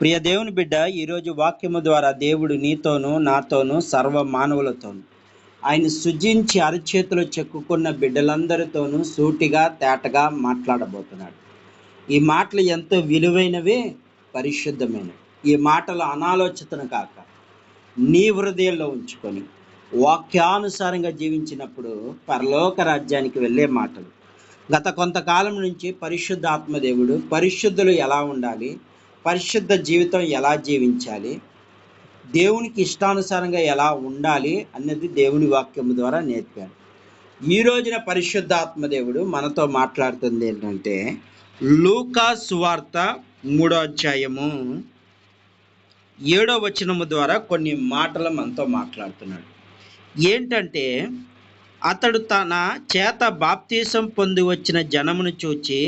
ప్రియ దేవుని బిడ్డ ఈరోజు వాక్యము ద్వారా దేవుడు నీతోనూ నాతోనూ సర్వ మానవులతోనూ ఆయన సృజించి అరచేతిలో చెక్కుకున్న బిడ్డలందరితోనూ సూటిగా తేటగా మాట్లాడబోతున్నాడు. ఈ మాటలు ఎంతో విలువైనవి పరిశుద్ధమైనవి. ఈ మాటలు అనాలోచితను కాక నీ హృదయంలో ఉంచుకొని వాక్యానుసారంగా జీవించినప్పుడు పరలోక రాజ్యానికి వెళ్ళే మాటలు. గత కొంతకాలం నుంచి పరిశుద్ధ ఆత్మదేవుడు పరిశుద్ధులు ఎలా ఉండాలి? పరిశుద్ధ జీవితం ఎలా జీవించాలి? దేవునికి ఇష్టానుసారంగా ఎలా ఉండాలి అన్నది దేవుని వాక్యం ద్వారా నేర్పాడు ఈ రోజున పరిశుద్ధ ఆత్మదేవుడు మనతో మాట్లాడుతుంది ఏంటంటే లూకా సువార్త మూడో అధ్యాయము ఏడో వచనము ద్వారా కొన్ని మాటలు మనతో మాట్లాడుతున్నాడు. ఏంటంటే అతడు తన చేత బాప్తీసం పొంది వచ్చిన జనమును చూచి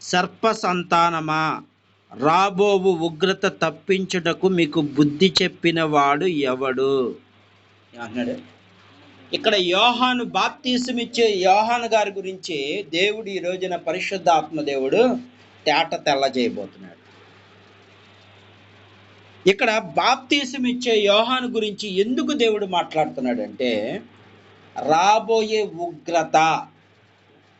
సర్ప సంతానమా? రాబోవు ఉగ్రత తప్పించుటకు మీకు బుద్ధి చెప్పిన వాడు ఎవడు అన్నాడు ఇక్కడ యోహాను బాప్తీసం ఇచ్చే యోహాను గారి గురించి దేవుడు ఈ రోజున పరిశుద్ధ ఆత్మదేవుడు తేట తెల్ల చేయబోతున్నాడు. ఇక్కడ బాప్తీసం ఇచ్చే యోహాను గురించి ఎందుకు దేవుడు మాట్లాడుతున్నాడు అంటే రాబోయే ఉగ్రత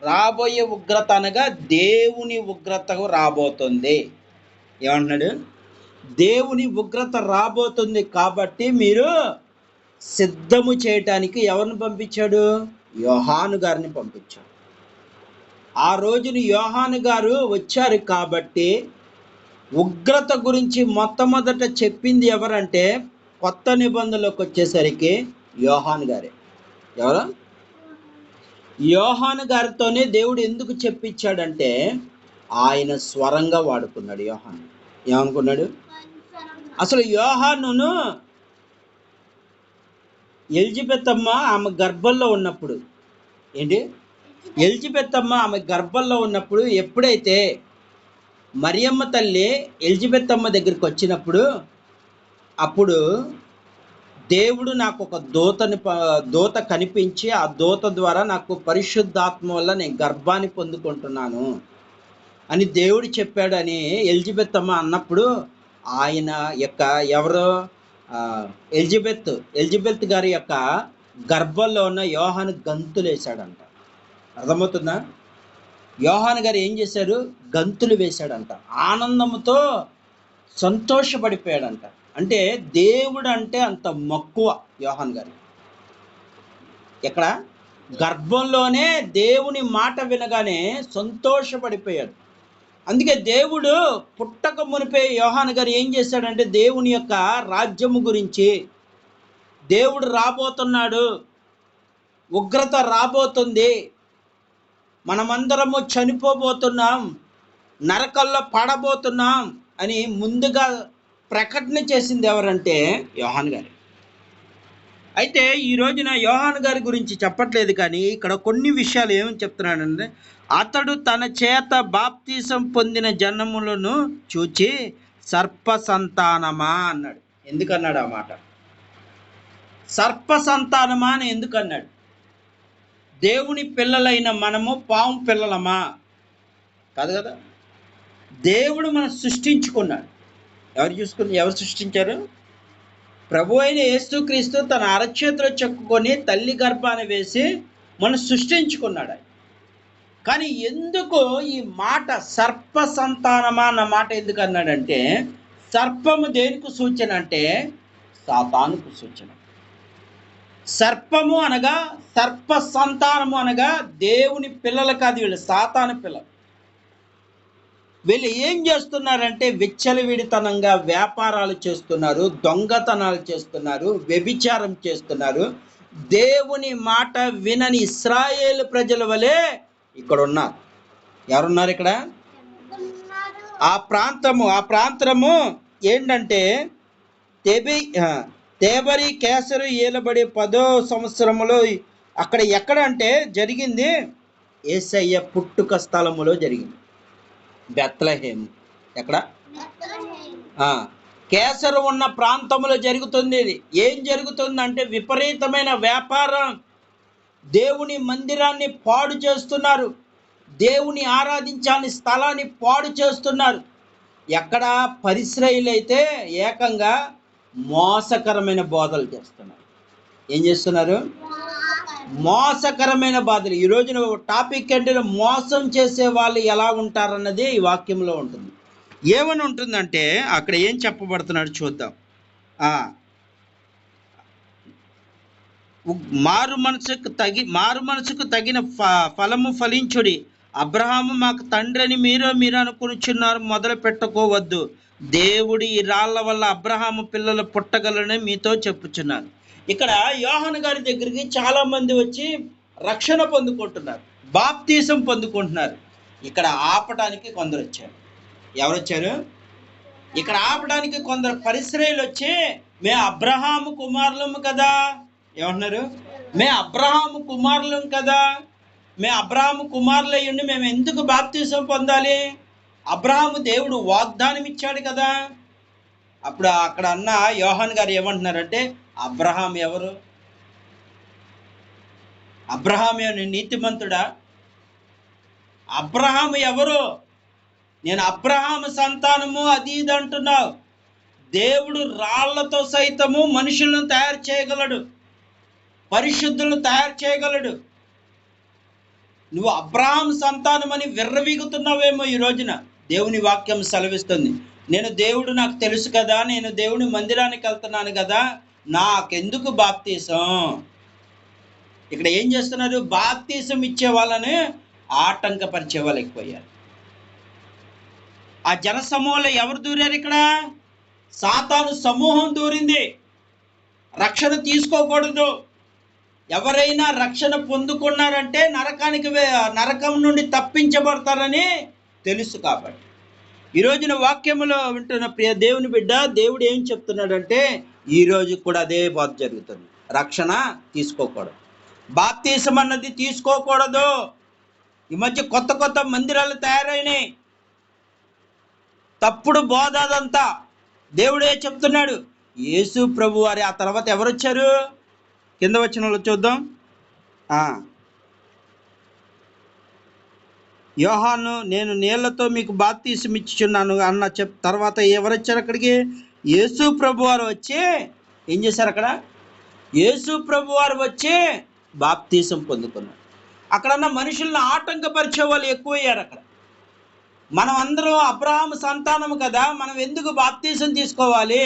రాబోయే ఉగ్రత అనగా దేవుని ఉగ్రతకు రాబోతుంది. ఏమంటున్నాడు? దేవుని ఉగ్రత రాబోతుంది కాబట్టి మీరు సిద్ధము చేయటానికి ఎవరిని పంపించాడు? యోహాను గారిని పంపించాడు. ఆ రోజున యోహాను గారు వచ్చారు కాబట్టి ఉగ్రత గురించి మొట్టమొదట చెప్పింది ఎవరంటే కొత్త నిబంధనలోకి వచ్చేసరికి యోహాన్ గారే. ఎవరు? యోహాను గారితోనే దేవుడు ఎందుకు చెప్పించాడంటే ఆయన స్వరంగా వాడుకున్నాడు యోహాన్. ఏమనుకున్నాడు? అసలు యోహానును ఎలిజబెత్ అమ్మ ఆమె గర్భంలో ఉన్నప్పుడు ఏంటి? ఎలిజబెత్ అమ్మ ఆమె గర్భంలో ఉన్నప్పుడు ఎప్పుడైతే మరియమ్మ తల్లి ఎలిజబెత్ అమ్మ దగ్గరికి వచ్చినప్పుడు అప్పుడు దేవుడు నాకు ఒక దూతని దూత కనిపించి ఆ దూత ద్వారా నాకు పరిశుద్ధాత్మ వల్ల నేను గర్భాన్ని పొందుకుంటున్నాను. అని దేవుడు చెప్పాడని ఎలిజబెత్ అమ్మ అన్నప్పుడు ఆయన యొక్క ఎవరు ఎలిజబెత్ ఎలిజబెత్ గారి యొక్క గర్భంలో ఉన్న యోహాను గంతులు వేశాడంట. అర్థమవుతుందా? యోహాన్ గారు ఏం చేశారు? గంతులు వేశాడంట. ఆనందంతో సంతోషపడిపోయాడంట. అంటే దేవుడు అంటే అంత మక్కువ యోహాన్ గారి. ఎక్కడ? గర్భంలోనే దేవుని మాట వినగానే సంతోషపడిపోయాడు. అందుకే దేవుడు పుట్టక మునిపే యోహాన్ గారు ఏం చేశాడంటే దేవుని యొక్క రాజ్యము గురించి దేవుడు రాబోతున్నాడు. ఉగ్రత రాబోతుంది. మనమందరము చనిపోబోతున్నాం. నరకల్లో పడబోతున్నాం అని ముందుగా ప్రకటన చేసింది ఎవరంటే యోహాన్ గారు. అయితే ఈ రోజున యోహాన్ గారి గురించి చెప్పట్లేదు కానీ ఇక్కడ కొన్ని విషయాలు ఏమని చెప్తున్నాడంటే అతడు తన చేత బాప్తీసం పొందిన జనములను చూచి సర్ప సంతానమా అన్నాడు. ఎందుకన్నాడు ఆ మాట? సర్ప సంతానమా అని ఎందుకన్నాడు? దేవుని పిల్లలైన మనము పాము పిల్లలమా? కాదు కదా? దేవుడు మనం సృష్టించుకున్నాడు. ఎవరు చూసుకుని ఎవరు సృష్టించారు? ప్రభు అయిన యేసుక్రీస్తు తన అరచేతిలో చెక్కుకొని తల్లి గర్భాన్ని వేసి మనం సృష్టించుకున్నాడు కానీ ఎందుకు ఈ మాట సర్ప సంతానమా అన్న మాట ఎందుకు అన్నాడంటే సర్పము దేనికి సూచన అంటే సాతానుకు సూచన. సర్పము అనగా సర్ప సంతానము అనగా దేవుని పిల్లలకు కాదు వీళ్ళు సాతాను పిల్లలు. వీళ్ళు ఏం చేస్తున్నారంటే విచ్చలవిడితనంగా వ్యాపారాలు చేస్తున్నారు దొంగతనాలు చేస్తున్నారు వ్యభిచారం చేస్తున్నారు. దేవుని మాట వినని ఇస్రాయేల్ ప్రజల వలె ఇక్కడ ఉన్నారు ఎవరున్నారు ఇక్కడ? ఆ ప్రాంతము ఆ ప్రాంతము ఏంటంటే తెబి తేబరి కేసరు ఏలబడి పదో సంవత్సరములో అక్కడ ఎక్కడ అంటే జరిగింది? ఏసయ్య పుట్టుక స్థలములో జరిగింది. బెత్లహేమ్. ఎక్కడ? కేసరు ఉన్న ప్రాంతంలో జరుగుతుంది ఇది. ఏం జరుగుతుందంటే విపరీతమైన వ్యాపారం. దేవుని మందిరాన్ని పాడు చేస్తున్నారు. దేవుని ఆరాధించాలని స్థలాన్ని పాడు చేస్తున్నారు. ఎక్కడ? పరిశ్రయులైతే ఏకంగా మోసకరమైన బోధలు చేస్తున్నారు. ఏం చేస్తున్నారు? మోసకరమైన బాధలు. ఈ రోజున టాపిక్ అంటే మోసం చేసే వాళ్ళు ఎలా ఉంటారన్నది ఈ వాక్యంలో ఉంటుంది. ఏమని ఉంటుందంటే అక్కడ ఏం చెప్పబడుతున్నాడు చూద్దాం. మారు మనసుకు తగి మారు మనసుకు తగిన ఫ ఫలము ఫలించుడి. అబ్రహాము మాకు తండ్రి అని మీరు మీరు అనుకునిచున్నారు మొదలు పెట్టుకోవద్దు. దేవుడి ఈ రాళ్ళ వల్ల అబ్రహాము పిల్లలు పుట్టగలరని మీతో చెప్పుచున్నారు ఇక్కడ యోహాను గారి దగ్గరికి చాలా మంది వచ్చి రక్షణ పొందుకుంటున్నారు బాప్తీసం పొందుకుంటున్నారు. ఇక్కడ ఆపటానికి కొందరు వచ్చారు. ఎవరు వచ్చారు ఇక్కడ ఆపడానికి కొందరు పరిశ్రయలు వచ్చి మే అబ్రహాము కుమారులము కదా. ఏమంటున్నారు? మే అబ్రహాము కుమారులం కదా. మే అబ్రహాము కుమారులయ్యుండి మేము ఎందుకు బాప్తీసం పొందాలి? అబ్రహాము దేవుడు వాగ్దానం ఇచ్చాడు కదా. అప్పుడు అక్కడ అన్న యోహాన్ గారు ఏమంటున్నారంటే అబ్రహాం ఎవరు? అబ్రహాం ఏమన్నా నీతిమంతుడా? అబ్రహాం ఎవరు? నేను అబ్రహాం సంతానము అది ఇది అంటున్నావు. దేవుడు రాళ్ళతో సైతము మనుషులను తయారు చేయగలడు. పరిశుద్ధులను తయారు చేయగలడు. నువ్వు అబ్రహాం సంతానం అని విర్రవీగుతున్నావేమో ఈ రోజున దేవుని వాక్యం సెలవిస్తుంది. నేను దేవుడు నాకు తెలుసు కదా నేను దేవుని మందిరానికి వెళ్తున్నాను కదా నాకెందుకు బాప్తీసం? ఇక్కడ ఏం చేస్తున్నారు? బాప్తీసం ఇచ్చే వాళ్ళని ఆటంకపరిచే వాళ్ళు ఎక్కువయ్యారు ఆ జన సమూహంలో ఎవరు దూరారు ఇక్కడ? సాతాను సమూహం దూరింది. రక్షణ తీసుకోకూడదు. ఎవరైనా రక్షణ పొందుకున్నారంటే నరకానికి నరకం నుండి తప్పించబడతారని తెలుసు కాబట్టి. ఈ రోజున వాక్యములో వింటున్న ప్రియ దేవుని బిడ్డ దేవుడు ఏం చెప్తున్నాడంటే ఈ రోజు కూడా అదే బాధ జరుగుతుంది. రక్షణ తీసుకోకూడదు. బాప్తీసం అన్నది తీసుకోకూడదు. ఈ మధ్య కొత్త కొత్త మందిరాలు తయారైనాయి. తప్పుడు బోధ అదంతా. దేవుడే చెప్తున్నాడు? యేసు ప్రభు వారి ఆ తర్వాత ఎవరు వచ్చారు కింద వచ్చిన వాళ్ళు చూద్దాం ఆ. యోహాను నేను నీళ్ళతో మీకు బాప్తీసం ఇచ్చుచున్నాను అన్న చెప్ తర్వాత ఎవరు వచ్చారు అక్కడికి? యేసు ప్రభు వారు వచ్చి ఏం చేశారు అక్కడ? యేసు ప్రభు వారు వచ్చి బాప్తీసం పొందుకున్నారు. అక్కడన్న మనుషులను ఆటంకపరిచే వాళ్ళు ఎక్కువయ్యారు అక్కడ. మనం అందరం అబ్రహాం సంతానం కదా మనం ఎందుకు బాప్తీసం తీసుకోవాలి?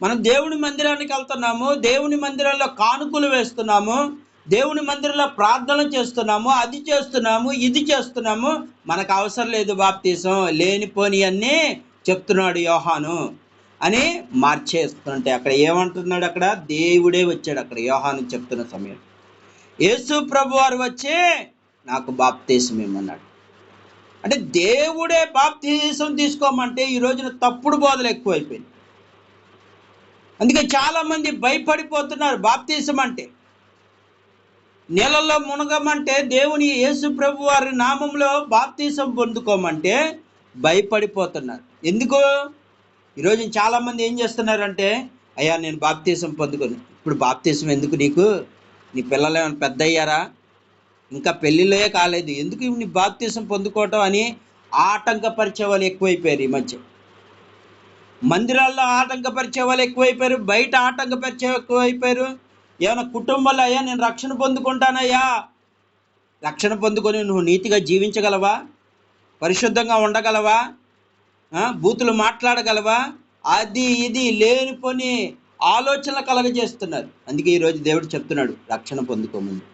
మనం దేవుని మందిరానికి వెళ్తున్నాము దేవుని మందిరంలో కానుకలు వేస్తున్నాము దేవుని మందిరంలో ప్రార్థన చేస్తున్నాము అది చేస్తున్నాము ఇది చేస్తున్నాము. మనకు అవసరం లేదు బాప్తీసం లేనిపోని అన్నీ చెప్తున్నాడు యోహాను. అని మార్చేస్తుంటే అక్కడ ఏమంటున్నాడు అక్కడ? దేవుడే వచ్చాడు అక్కడ యోహాను చెప్తున్న సమయం. యేసు ప్రభు వారు వచ్చి నాకు బాప్తీసం ఇమ్మన్నాడు. అంటే దేవుడే బాప్తీసం తీసుకోమంటే ఈ రోజున తప్పుడు బోధలు ఎక్కువైపోయింది అందుకే చాలామంది భయపడిపోతున్నారు బాప్తీసం అంటే. నీళ్ళల్లో మునగమంటే దేవుని యేసు ప్రభు వారి నామంలో బాప్తీసం పొందుకోమంటే భయపడిపోతున్నారు. ఎందుకు? ఈరోజు చాలామంది ఏం చేస్తున్నారంటే అయ్యా నేను బాప్తీసం పొందుకొని. ఇప్పుడు బాప్తీసం ఎందుకు నీకు? నీ పిల్లలు ఏమైనా పెద్ద అయ్యారా ఇంకా పెళ్ళిళ్ళే కాలేదు. ఎందుకు నీ బాప్తీసం పొందుకోవటం? అని ఆటంకపరిచే వాళ్ళు ఎక్కువైపోయారు ఈ మధ్య. మందిరాల్లో ఆటంకపరిచే వాళ్ళు ఎక్కువైపోయారు బయట ఆటంకపరిచే ఎక్కువైపోయారు. ఏమైనా కుటుంబంలో అయ్యా నేను రక్షణ పొందుకుంటానయ్యా? రక్షణ పొందుకొని నువ్వు నీతిగా జీవించగలవా? పరిశుద్ధంగా ఉండగలవా? బూతులు మాట్లాడగలవా? అది ఇది లేనిపోని ఆలోచనలు కలగజేస్తున్నారు. అందుకే ఈరోజు దేవుడు చెప్తున్నాడు రక్షణ పొందుకోముందు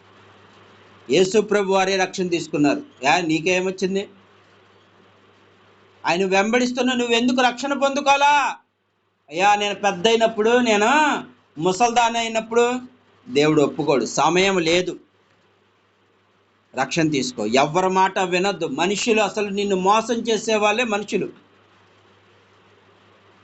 యేసు ప్రభు వారే రక్షణ తీసుకున్నారు. యా నీకేమొచ్చింది? ఆయన వెంబడిస్తున్న నువ్వు ఎందుకు రక్షణ పొందుకోవాలా? అయ్యా నేను పెద్ద అయినప్పుడు నేను ముసల్దాన్ అయినప్పుడు దేవుడు ఒప్పుకోడు. సమయం లేదు. రక్షణ తీసుకో. ఎవరి మాట వినొద్దు. మనుషులు అసలు నిన్ను మోసం చేసే వాళ్ళే మనుషులు.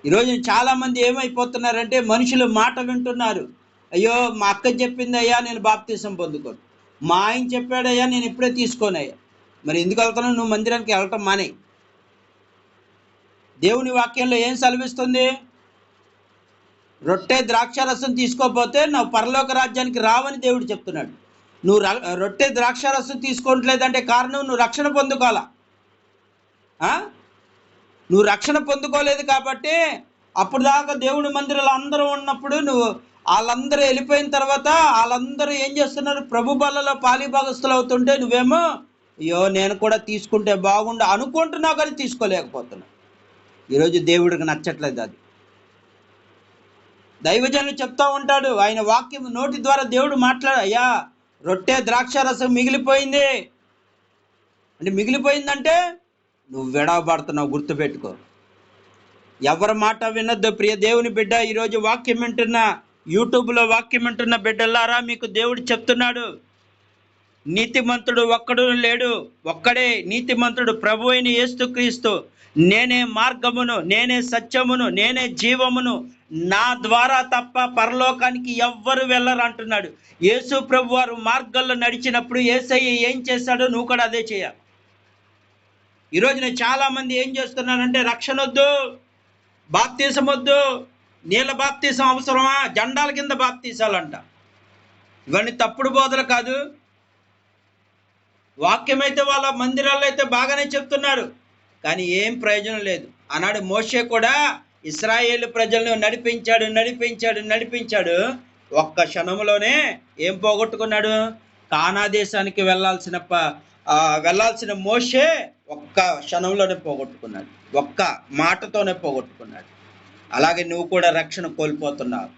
ఈరోజు చాలామంది ఏమైపోతున్నారంటే మనుషులు మాట వింటున్నారు. అయ్యో మా అక్క చెప్పింది అయ్యా నేను బాప్తీసం పొందుకోను. మా ఆయన చెప్పాడయ్యా నేను ఇప్పుడే తీసుకోనయ్యా. మరి ఎందుకు వెళ్తున్నావు? నువ్వు మందిరానికి వెళ్ళటం మానే దేవుని వాక్యంలో ఏం సెలవిస్తుంది? రొట్టె ద్రాక్షారసం తీసుకోకపోతే నువ్వు పరలోక రాజ్యానికి రావని దేవుడు చెప్తున్నాడు. నువ్వు రొట్టె ద్రాక్షారసం తీసుకోవట్లేదంటే కారణం నువ్వు రక్షణ పొందుకోవాలా? నువ్వు రక్షణ పొందుకోలేదు కాబట్టి అప్పుడు దాకా దేవుడి మందిరాలు అందరూ ఉన్నప్పుడు నువ్వు వాళ్ళందరూ వెళ్ళిపోయిన తర్వాత వాళ్ళందరూ ఏం చేస్తున్నారు? ప్రభు బలలో పాలిభాగస్తులు అవుతుంటే నువ్వేమో అయ్యో నేను కూడా తీసుకుంటే బాగుండు అనుకుంటున్నావు కానీ తీసుకోలేకపోతున్నావు. ఈరోజు దేవుడికి నచ్చట్లేదు అది. దైవజనులు చెప్తా ఉంటాడు ఆయన వాక్యం నోటి ద్వారా దేవుడు మాట్లాడు అయ్యా రొట్టె ద్రాక్ష రసం మిగిలిపోయింది. అంటే మిగిలిపోయిందంటే నువ్వు విడవబడుతున్నావు గుర్తుపెట్టుకో. ఎవరి మాట వినొద్దు ప్రియ దేవుని బిడ్డ ఈరోజు వాక్యం వింటున్న యూట్యూబ్లో వాక్యం వింటున్న బిడ్డలారా మీకు దేవుడు చెప్తున్నాడు. నీతిమంతుడు ఒక్కడు లేడు ఒక్కడే నీతిమంతుడు ప్రభు అయిన క్రీస్తు నేనే మార్గమును నేనే సత్యమును నేనే జీవమును నా ద్వారా తప్ప పరలోకానికి ఎవ్వరు వెళ్ళరు అంటున్నాడు. యేసు ప్రభు వారు మార్గంలో నడిచినప్పుడు ఏసయ్య ఏం చేశాడో నువ్వు కూడా అదే చేయాలి ఈరోజు నేను చాలామంది ఏం చేస్తున్నానంటే రక్షణ వద్దు బాప్తీసం వద్దు నీళ్ళ బాప్తీసం అవసరమా జెండాల కింద బాప్తీసాలంట. ఇవన్నీ తప్పుడు బోధలు కాదు. వాక్యం అయితే వాళ్ళ మందిరాల్లో అయితే బాగానే చెప్తున్నారు. కానీ ఏం ప్రయోజనం లేదు. ఆనాడు మోషే కూడా ఇస్రాయేల్ ప్రజలను నడిపించాడు నడిపించాడు నడిపించాడు. ఒక్క క్షణంలోనే ఏం పోగొట్టుకున్నాడు? కానా దేశానికి వెళ్ళాల్సిన ప వెళ్ళాల్సిన మోషే ఒక్క క్షణంలోనే పోగొట్టుకున్నాడు. ఒక్క మాటతోనే పోగొట్టుకున్నాడు. అలాగే నువ్వు కూడా రక్షణ కోల్పోతున్నావు.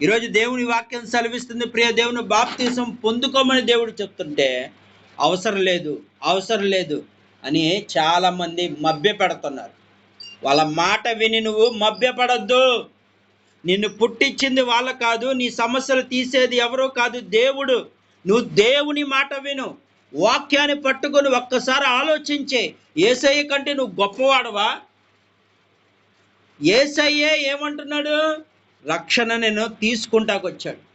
ఈరోజు దేవుని వాక్యం సెలవిస్తుంది. ప్రియ దేవుని బాప్తీసం పొందుకోమని దేవుడు చెప్తుంటే అవసరం లేదు అవసరం లేదు. అని చాలామంది మభ్యపెడుతున్నారు. మభ్య పెడుతున్నారు వాళ్ళ మాట విని నువ్వు మభ్యపడద్దు. నిన్ను పుట్టించింది వాళ్ళ కాదు నీ సమస్యలు తీసేది ఎవరో కాదు దేవుడు. నువ్వు దేవుని మాట విను. వాక్యాన్ని పట్టుకొని ఒక్కసారి ఆలోచించే. ఏసయ్య కంటే నువ్వు గొప్పవాడవా? ఏసయ్యే ఏమంటున్నాడు? రక్షణ నేను తీసుకుంటాకొచ్చాడు.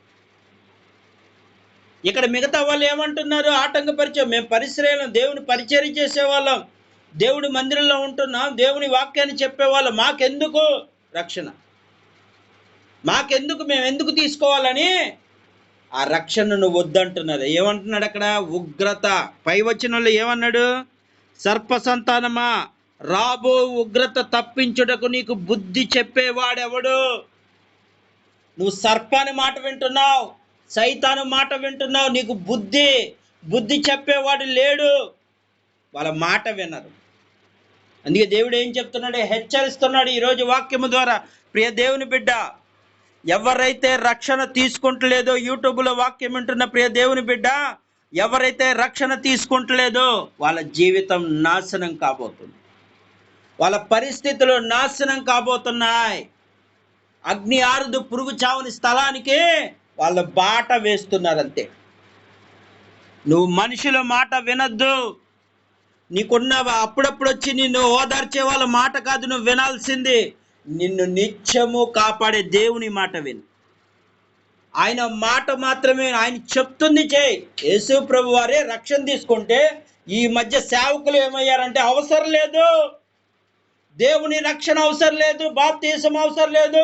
ఇక్కడ మిగతా వాళ్ళు ఏమంటున్నారు? ఆటంకపరిచయం మేము పరిశ్రమం దేవుని పరిచయం చేసేవాళ్ళం. దేవుడి మందిరంలో ఉంటున్నాం. దేవుని వాక్యాన్ని చెప్పేవాళ్ళం. మాకెందుకు రక్షణ? మాకెందుకు మేము ఎందుకు తీసుకోవాలని? ఆ రక్షణను వద్దంటున్నారు ఏమంటున్నాడు అక్కడ? ఉగ్రత. పై వచ్చిన వాళ్ళు ఏమన్నాడు? సర్ప సంతానమా రాబో ఉగ్రత తప్పించుటకు నీకు బుద్ధి చెప్పేవాడెవడు? నువ్వు సర్పాన్ని మాట వింటున్నావు. సైతాను మాట వింటున్నావు నీకు బుద్ధి బుద్ధి చెప్పేవాడు లేడు. వాళ్ళ మాట వినరు. అందుకే దేవుడు ఏం చెప్తున్నాడు? హెచ్చరిస్తున్నాడు ఈరోజు వాక్యము ద్వారా. ప్రియ దేవుని బిడ్డ ఎవరైతే రక్షణ తీసుకుంటలేదో యూట్యూబ్లో వాక్యం వింటున్న ప్రియ దేవుని బిడ్డ ఎవరైతే రక్షణ తీసుకుంటలేదో వాళ్ళ జీవితం నాశనం కాబోతుంది. వాళ్ళ పరిస్థితులు నాశనం కాబోతున్నాయి. అగ్ని ఆరుదు పురుగు చావని స్థలానికి వాళ్ళ బాట వేస్తున్నారు అంతే నువ్వు మనుషుల మాట వినొద్దు. నీకున్న అప్పుడప్పుడు వచ్చి నిన్ను ఓదార్చే వాళ్ళ మాట కాదు నువ్వు వినాల్సింది నిన్ను నిత్యము కాపాడే దేవుని మాట విను. ఆయన మాట మాత్రమే ఆయన చెప్తుంది చేయి. యేసు ప్రభు వారే రక్షణ తీసుకుంటే ఈ మధ్య సేవకులు ఏమయ్యారంటే అవసరం లేదు. దేవుని రక్షణ అవసరం లేదు బాప్తీసం అవసరం లేదు.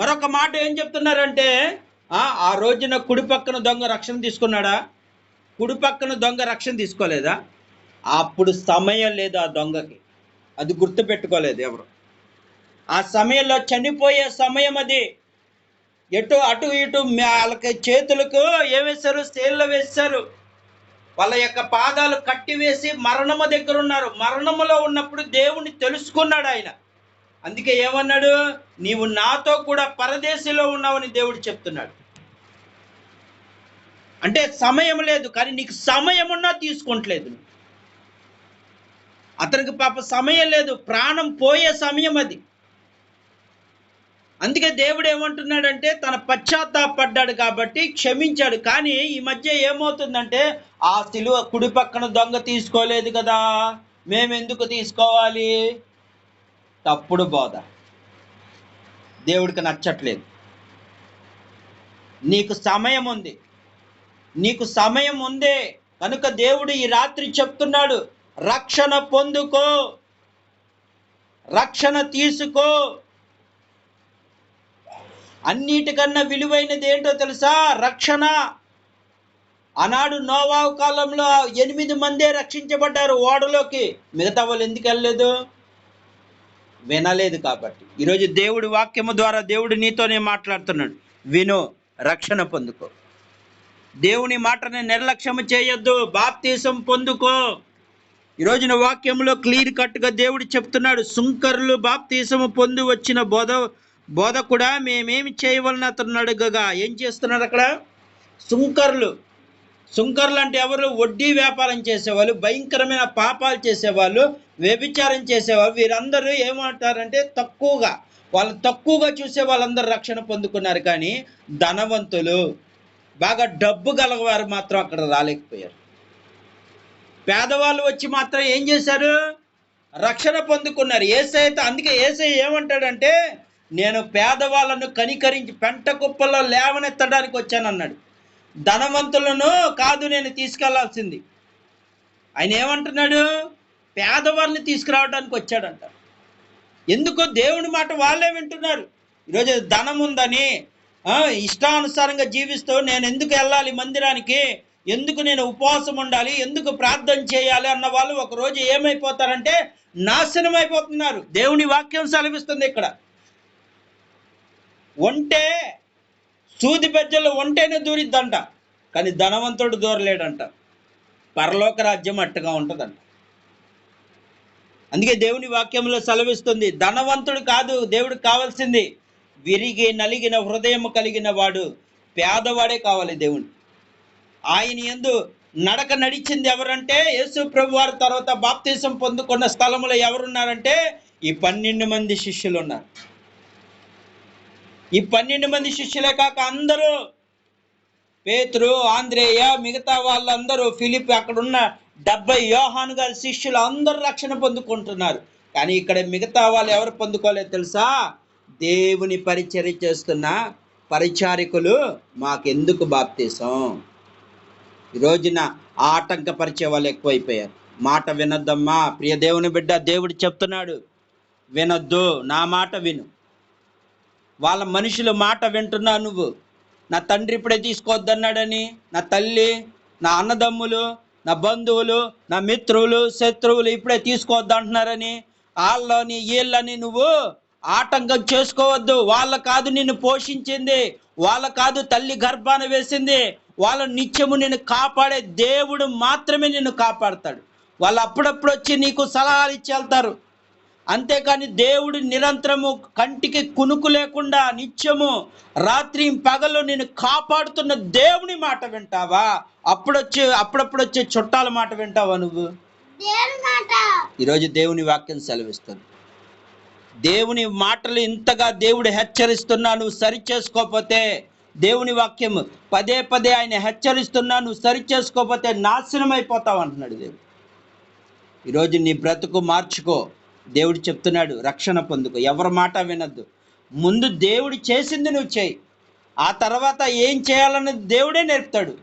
మరొక మాట ఏం చెప్తున్నారంటే ఆ రోజున కుడి పక్కన దొంగ రక్షణ తీసుకున్నాడా? కుడి పక్కన దొంగ రక్షణ తీసుకోలేదా? అప్పుడు సమయం లేదు ఆ దొంగకి. అది గుర్తుపెట్టుకోలేదు ఎవరు. ఆ సమయంలో చనిపోయే సమయం అది. ఎటు అటు ఇటు వాళ్ళకి చేతులకు ఏమేశారు వేశారు? వేశారు. వాళ్ళ యొక్క పాదాలు కట్టివేసి మరణము దగ్గర ఉన్నారు. మరణములో ఉన్నప్పుడు దేవుణ్ణి తెలుసుకున్నాడు ఆయన. అందుకే ఏమన్నాడు? నీవు నాతో కూడా పరదేశంలో ఉన్నావని దేవుడు చెప్తున్నాడు. అంటే సమయం లేదు కానీ నీకు సమయం ఉన్నా తీసుకుంటలేదు అతనికి పాప సమయం లేదు ప్రాణం పోయే సమయం అది. అందుకే దేవుడు ఏమంటున్నాడంటే తన పశ్చాత్తాపడ్డాడు కాబట్టి క్షమించాడు. కానీ ఈ మధ్య ఏమవుతుందంటే ఆ సిలువ కుడి పక్కన దొంగ తీసుకోలేదు కదా మేము ఎందుకు తీసుకోవాలి? తప్పుడు బోధ. దేవుడికి నచ్చట్లేదు. నీకు సమయం ఉంది. నీకు సమయం ఉంది. కనుక దేవుడు ఈ రాత్రి చెప్తున్నాడు రక్షణ పొందుకో. రక్షణ తీసుకో. అన్నిటికన్నా విలువైనది ఏంటో తెలుసా? రక్షణ. ఆనాడు నోవావు కాలంలో ఎనిమిది మందే రక్షించబడ్డారు ఓడలోకి. మిగతా వాళ్ళు ఎందుకు వెళ్ళలేదు? వినలేదు కాబట్టి. ఈరోజు దేవుడి వాక్యము ద్వారా దేవుడు నీతోనే మాట్లాడుతున్నాడు. విను రక్షణ పొందుకో. దేవుని మాటని నిర్లక్ష్యము చేయొద్దు బాప్తీసం పొందుకో. ఈ రోజున వాక్యంలో క్లియర్ కట్గా దేవుడు చెప్తున్నాడు సుంకరులు బాప్తీసము పొంది వచ్చిన బోధ బోధ కూడా మేమేమి చేయవలన అతను ఏం చేస్తున్నారు అక్కడ? శుంకర్లు సుంకర్లు అంటే ఎవరు? వడ్డీ వ్యాపారం చేసేవాళ్ళు భయంకరమైన పాపాలు చేసేవాళ్ళు వ్యభిచారం చేసేవారు వీరందరూ ఏమంటారంటే తక్కువగా వాళ్ళు తక్కువగా చూసే వాళ్ళందరూ రక్షణ పొందుకున్నారు కానీ ధనవంతులు బాగా డబ్బు గలవారు మాత్రం అక్కడ రాలేకపోయారు. పేదవాళ్ళు వచ్చి మాత్రం ఏం చేశారు? రక్షణ పొందుకున్నారు. ఏసై అయితే అందుకే ఏసై ఏమంటాడంటే నేను పేదవాళ్ళను కనికరించి పెంట కుప్పల్లో లేవనెత్తడానికి వచ్చానన్నాడు. ధనవంతులను కాదు నేను తీసుకెళ్ళాల్సింది. ఆయన ఏమంటున్నాడు? పేదవారిని తీసుకురావడానికి వచ్చాడంట. ఎందుకో దేవుని మాట వాళ్ళే వింటున్నారు. ఈరోజు ధనం ఉందని ఇష్టానుసారంగా జీవిస్తూ నేను ఎందుకు వెళ్ళాలి మందిరానికి? ఎందుకు నేను ఉపవాసం ఉండాలి? ఎందుకు ప్రార్థన చేయాలి? అన్న వాళ్ళు ఒక రోజు ఏమైపోతారంటే నాశనం అయిపోతున్నారు దేవుని వాక్యం సెలవిస్తుంది ఇక్కడ. ఒంటే సూది పెద్దలు ఒంటేనే దూరిద్దంట. కానీ ధనవంతుడు దూరలేడంట. పరలోక రాజ్యం అట్టుగా ఉంటుందంట. అందుకే దేవుని వాక్యంలో సెలవిస్తుంది ధనవంతుడు కాదు దేవుడికి కావాల్సింది విరిగి నలిగిన హృదయం కలిగిన వాడు పేదవాడే కావాలి దేవుని. ఆయన ఎందు నడక నడిచింది ఎవరంటే యేసు ప్రభు వారి తర్వాత బాప్తీసం పొందుకున్న స్థలంలో ఎవరున్నారంటే ఈ పన్నెండు మంది శిష్యులు ఉన్నారు ఈ పన్నెండు మంది శిష్యులే కాక అందరూ పేతురు ఆంధ్రేయ మిగతా వాళ్ళందరూ ఫిలిప్ అక్కడ ఉన్న డెబ్బై యోహాను గారి శిష్యులు అందరూ రక్షణ పొందుకుంటున్నారు. కానీ ఇక్కడ మిగతా వాళ్ళు ఎవరు పొందుకోలేదు తెలుసా? దేవుని పరిచర్య చేస్తున్న పరిచారికులు మాకెందుకు బాప్తీసం? ఈ రోజున ఆటంకపరిచే వాళ్ళు ఎక్కువైపోయారు. మాట వినొద్దమ్మా ప్రియ దేవుని బిడ్డ దేవుడు చెప్తున్నాడు. వినొద్దు నా మాట విను. వాళ్ళ మనుషుల మాట వింటున్నా నువ్వు. నా తండ్రి ఇప్పుడే తీసుకోవద్దన్నాడని నా తల్లి నా అన్నదమ్ములు నా బంధువులు నా మిత్రులు శత్రువులు ఇప్పుడే తీసుకోవద్దంటున్నారని వాళ్ళని వీళ్ళని నువ్వు ఆటంకం చేసుకోవద్దు. వాళ్ళ కాదు నిన్ను పోషించింది. వాళ్ళ కాదు తల్లి గర్భాన వేసింది. వాళ్ళ నిత్యము నిన్ను కాపాడే దేవుడు మాత్రమే నిన్ను కాపాడతాడు. వాళ్ళు అప్పుడప్పుడు వచ్చి నీకు సలహాలు ఇచ్చి వెళ్తారు. అంతేకాని దేవుడు నిరంతరము కంటికి కునుకు లేకుండా నిత్యము రాత్రి పగలు నేను కాపాడుతున్న దేవుని మాట వింటావా? అప్పుడొచ్చి అప్పుడప్పుడు వచ్చే చుట్టాల మాట వింటావా నువ్వు? ఈరోజు దేవుని వాక్యం సెలవిస్తుంది. దేవుని మాటలు ఇంతగా దేవుడు హెచ్చరిస్తున్నా నువ్వు సరి చేసుకోకపోతే దేవుని వాక్యం పదే పదే ఆయన హెచ్చరిస్తున్నా నువ్వు సరి చేసుకోకపోతే నాశనం అయిపోతావు అంటున్నాడు దేవుడు. ఈరోజు నీ బ్రతుకు మార్చుకో. దేవుడు చెప్తున్నాడు రక్షణ పొందుకు. ఎవరి మాట వినద్దు. ముందు దేవుడు చేసింది నువ్వు చేయి. ఆ తర్వాత ఏం చేయాలన్నది దేవుడే నేర్పుతాడు.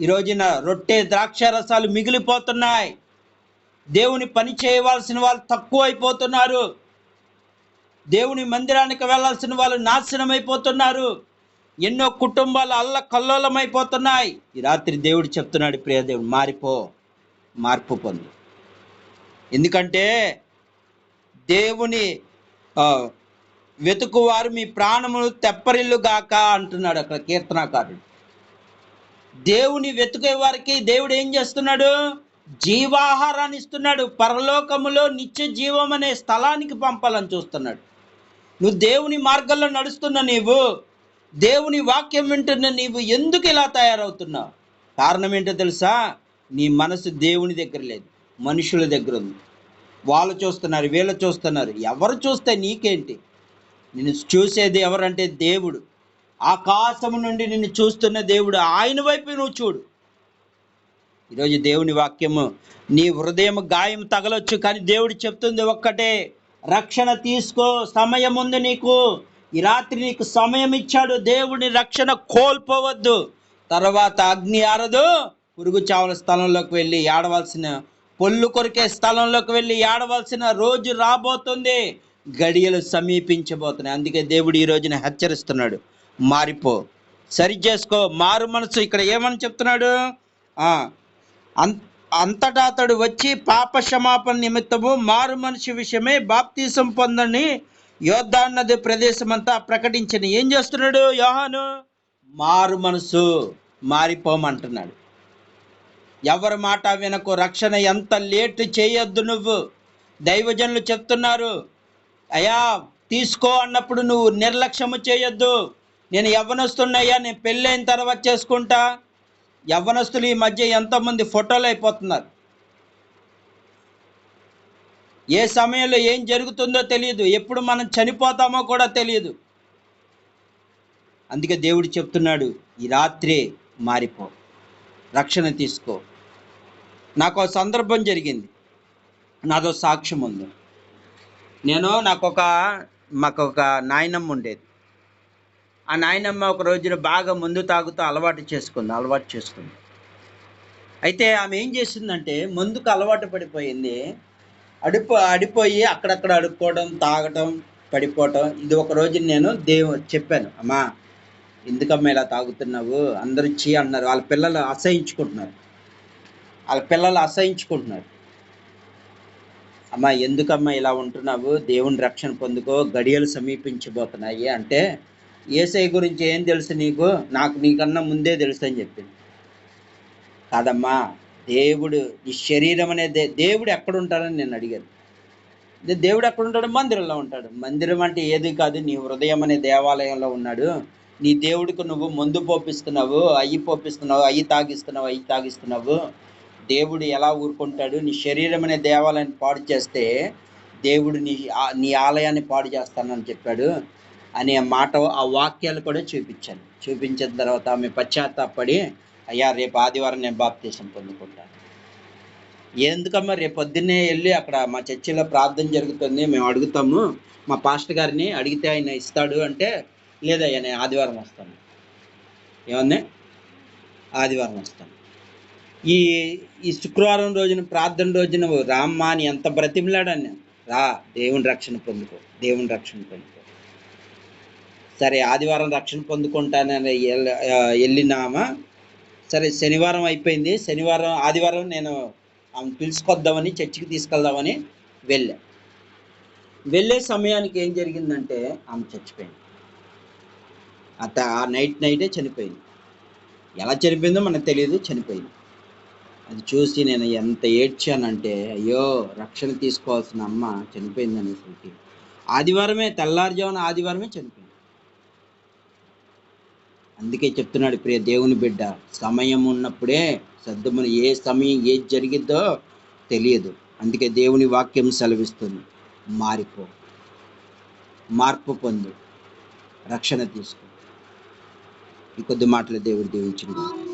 ఈ రోజున రొట్టె ద్రాక్ష రసాలు మిగిలిపోతున్నాయి. దేవుని పని చేయవలసిన వాళ్ళు తక్కువ అయిపోతున్నారు. దేవుని మందిరానికి వెళ్ళాల్సిన వాళ్ళు నాశనం అయిపోతున్నారు. ఎన్నో కుటుంబాలు అల్ల కల్లోలమైపోతున్నాయి ఈ రాత్రి దేవుడు చెప్తున్నాడు ప్రియదేవుడు మారిపో. మార్పు పొందు. ఎందుకంటే దేవుని వెతుకువారు మీ ప్రాణములు తెప్పరిల్లు గాక అంటున్నాడు అక్కడ కీర్తనాకారుడు. దేవుని వెతుకే వారికి దేవుడు ఏం చేస్తున్నాడు? జీవాహారాన్ని ఇస్తున్నాడు. పరలోకములో నిత్య జీవం అనే స్థలానికి పంపాలని చూస్తున్నాడు. నువ్వు దేవుని మార్గంలో నడుస్తున్న నీవు దేవుని వాక్యం వింటున్న నీవు ఎందుకు ఇలా తయారవుతున్నావు? కారణం ఏంటో తెలుసా? నీ మనసు దేవుని దగ్గర లేదు. మనుషుల దగ్గర ఉంది. వాళ్ళు చూస్తున్నారు వీళ్ళు చూస్తున్నారు. ఎవరు చూస్తే నీకేంటి? నిన్ను చూసేది ఎవరంటే దేవుడు. ఆకాశము నుండి నిన్ను చూస్తున్న దేవుడు ఆయన వైపు నువ్వు చూడు. ఈరోజు దేవుని వాక్యము నీ హృదయం గాయం తగలొచ్చు కానీ దేవుడు చెప్తుంది ఒక్కటే రక్షణ తీసుకో సమయం ఉంది నీకు. ఈ రాత్రి నీకు సమయం ఇచ్చాడు దేవుని రక్షణ కోల్పోవద్దు. తర్వాత అగ్ని ఆరదు పురుగు చావల స్థలంలోకి వెళ్ళి ఆడవలసిన పొల్లు కొరికే స్థలంలోకి వెళ్ళి ఏడవలసిన రోజు రాబోతుంది. గడియలు సమీపించబోతున్నాయి. అందుకే దేవుడు ఈ రోజున హెచ్చరిస్తున్నాడు. మారిపో. సరి చేసుకో. మారు మనసు. ఇక్కడ ఏమని చెప్తున్నాడు? అంతటా అతడు వచ్చి పాప క్షమాపణ నిమిత్తము మారు మనిషి విషయమే బాప్తీసం పొందని యోద్ధాన్ నది ప్రదేశం అంతా ప్రకటించిన ఏం చేస్తున్నాడు యోహాను? మారు మనసు. మారిపోమంటున్నాడు. ఎవరి మాట వినకు రక్షణ ఎంత లేట్ చేయొద్దు నువ్వు? దైవజనులు చెప్తున్నారు అయ్యా తీసుకో అన్నప్పుడు నువ్వు నిర్లక్ష్యము చేయొద్దు. నేను యవ్వనస్తున్నాయ్యా నేను పెళ్ళైన తర్వాత చేసుకుంటా. యవ్వనస్తులు ఈ మధ్య ఎంతోమంది ఫోటోలు అయిపోతున్నారు. ఏ సమయంలో ఏం జరుగుతుందో తెలియదు. ఎప్పుడు మనం చనిపోతామో కూడా తెలియదు. అందుకే దేవుడు చెప్తున్నాడు ఈ రాత్రే మారిపో. రక్షణ తీసుకో. నాకు ఒక సందర్భం జరిగింది. నాదో సాక్ష్యం ఉంది. నేను నాకు ఒక మాకు ఒక నాయనమ్మ ఉండేది. ఆ నాయనమ్మ ఒక రోజున బాగా ముందు తాగుతూ అలవాటు చేసుకుంది అలవాటు చేసుకుంది. అయితే ఆమె ఏం చేసిందంటే ముందుకు అలవాటు పడిపోయింది. అడిపో అడిపోయి అక్కడక్కడ అడుక్కోవడం తాగటం పడిపోవటం ఇది ఒక రోజు నేను దేవు చెప్పాను. అమ్మా ఎందుకమ్మా ఇలా తాగుతున్నావు? అందరూ చీ అన్నారు. వాళ్ళ పిల్లలు అసహించుకుంటున్నారు. వాళ్ళ పిల్లలు అసహించుకుంటున్నారు. అమ్మా ఎందుకమ్మా ఇలా ఉంటున్నావు? దేవుని రక్షణ పొందుకో గడియలు సమీపించబోతున్నాయి. అంటే ఏసై గురించి ఏం తెలుసు నీకు? నాకు నీకన్నా ముందే తెలుసు అని చెప్పింది. కాదమ్మా దేవుడు ఈ శరీరం అనే దే దేవుడు ఎక్కడ ఉంటాడని నేను అడిగాను. దేవుడు ఎక్కడ ఉంటాడు మందిరంలో ఉంటాడు. మందిరం అంటే ఏది కాదు నీ హృదయం అనే దేవాలయంలో ఉన్నాడు. నీ దేవుడికి నువ్వు మందు పోపిస్తున్నావు అయ్యి పోపిస్తున్నావు అయ్యి తాగిస్తున్నావు అయ్యి తాగిస్తున్నావు. దేవుడు ఎలా ఊరుకుంటాడు? నీ శరీరం అనే దేవాలయాన్ని పాడు చేస్తే దేవుడు నీ నీ ఆలయాన్ని పాడు చేస్తానని చెప్పాడు. అనే మాట ఆ వాక్యాలు కూడా చూపించాను చూపించిన తర్వాత ఆమె పశ్చాత్తాపడి అయ్యా రేపు ఆదివారం నేను బాప్తీసం పొందుకుంటాను. ఎందుకమ్మా రేపు పొద్దున్నే వెళ్ళి అక్కడ మా చర్చిలో ప్రార్థన జరుగుతుంది మేము అడుగుతాము. మా పాస్టర్ గారిని అడిగితే ఆయన ఇస్తాడు అంటే లేదయ్యా నేను ఆదివారం వస్తాను. ఏమన్నా ఆదివారం వస్తాను. ఈ ఈ శుక్రవారం రోజున ప్రార్థన రోజున రామ్మా అని ఎంత బ్రతిమలాడాను రా దేవుని రక్షణ పొందుకో దేవుని రక్షణ పొందుకో. సరే ఆదివారం రక్షణ పొందుకుంటానని వెళ్ళినామా సరే శనివారం అయిపోయింది. శనివారం ఆదివారం నేను ఆమె పిలుచుకొద్దామని చర్చికి తీసుకెళ్దామని వెళ్ళా. వెళ్ళే సమయానికి ఏం జరిగిందంటే ఆమె చచ్చిపోయింది. అత ఆ నైట్ నైటే చనిపోయింది. ఎలా చనిపోయిందో మనకు తెలియదు చనిపోయింది. అది చూసి నేను ఎంత ఏడ్చానంటే అయ్యో రక్షణ తీసుకోవాల్సిన అమ్మ చనిపోయింది అనేసరికి ఆదివారమే తెల్లారుజామున ఆదివారమే చనిపోయింది. అందుకే చెప్తున్నాడు ప్రియ దేవుని బిడ్డ సమయం ఉన్నప్పుడే సర్దుమని ఏ సమయం ఏది జరిగిద్దో తెలియదు. అందుకే దేవుని వాక్యం సెలవిస్తుంది. మారిపో. మార్పు పొందు. రక్షణ తీసుకో. ఈ కొద్ది మాటలు దేవుడు దీవించింది